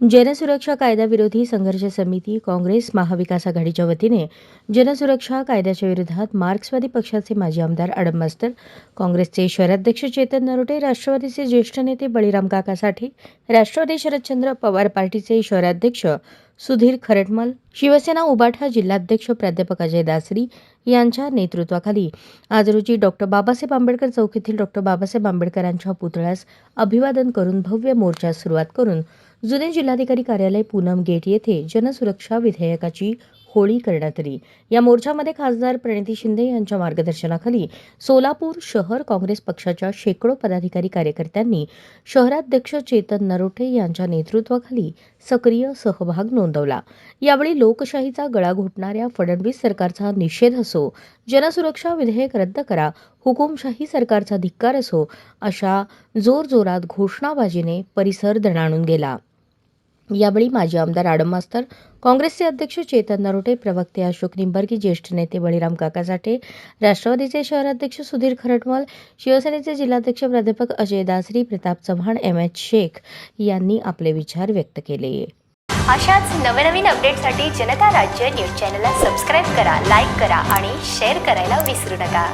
जनसुरक्षा कायद्याविरोधी संघर्ष समिती काँग्रेस महाविकास आघाडीच्या वतीने जनसुरक्षा कायद्याच्या विरोधात मार्क्सवादी पक्षाचे माजी आमदार अडम मास्तर काँग्रेसचे शहराध्यक्ष चेतन नरोटे राष्ट्रवादीचे ज्येष्ठ नेते बळीराम काका साठे राष्ट्रवादी शरदचंद्र पवार पार्टीचे शहराध्यक्ष सुधीर खरटमल शिवसेना उबाठा जिल्हाध्यक्ष प्राध्यापक अजय दासरी यांच्या नेतृत्वाखाली आज रोजी डॉक्टर बाबासाहेब आंबेडकर चौक येथील डॉक्टर बाबासाहेब आंबेडकरांच्या पुतळ्यास अभिवादन करून भव्य मोर्चास सुरुवात करून जुने जिल्हाधिकारी कार्यालय पूनम गेट येथे जनसुरक्षा विधेयकाची होळी करण्यात आली. या मोर्चामध्ये खासदार प्रणिती शिंदे यांच्या मार्गदर्शनाखाली सोलापूर शहर काँग्रेस पक्षाच्या शेकडो पदाधिकारी कार्यकर्त्यांनी शहराध्यक्ष चेतन नरोटे यांच्या नेतृत्वाखाली सक्रिय सहभाग नोंदवला. यावेळी लोकशाहीचा गळा घोटणाऱ्या फडणवीस सरकारचा निषेध असो जनसुरक्षा विधेयक रद्द करा हुकुमशाही सरकारचा धिक्कार असो अशा जोरजोरात घोषणाबाजीने परिसर दणाणून गेला. यावेळी माजी आमदार आडम मास्तर काँग्रेसचे अध्यक्ष चेतन नरोटे प्रवक्ते अशोक निंबर्गी ज्येष्ठ नेते बळीराम काका साठे राष्ट्रवादीचे शहराध्यक्ष सुधीर खरटमल शिवसेनेचे जिल्हाध्यक्ष प्राध्यापक अजय दासरी प्रताप चव्हाण एम एच शेख यांनी आपले विचार व्यक्त केले. अशाच नवनवीन अपडेटसाठी जनता राज्य न्यूज चॅनलला सबस्क्राईब करा लाईक करा आणि शेअर करायला विसरू नका.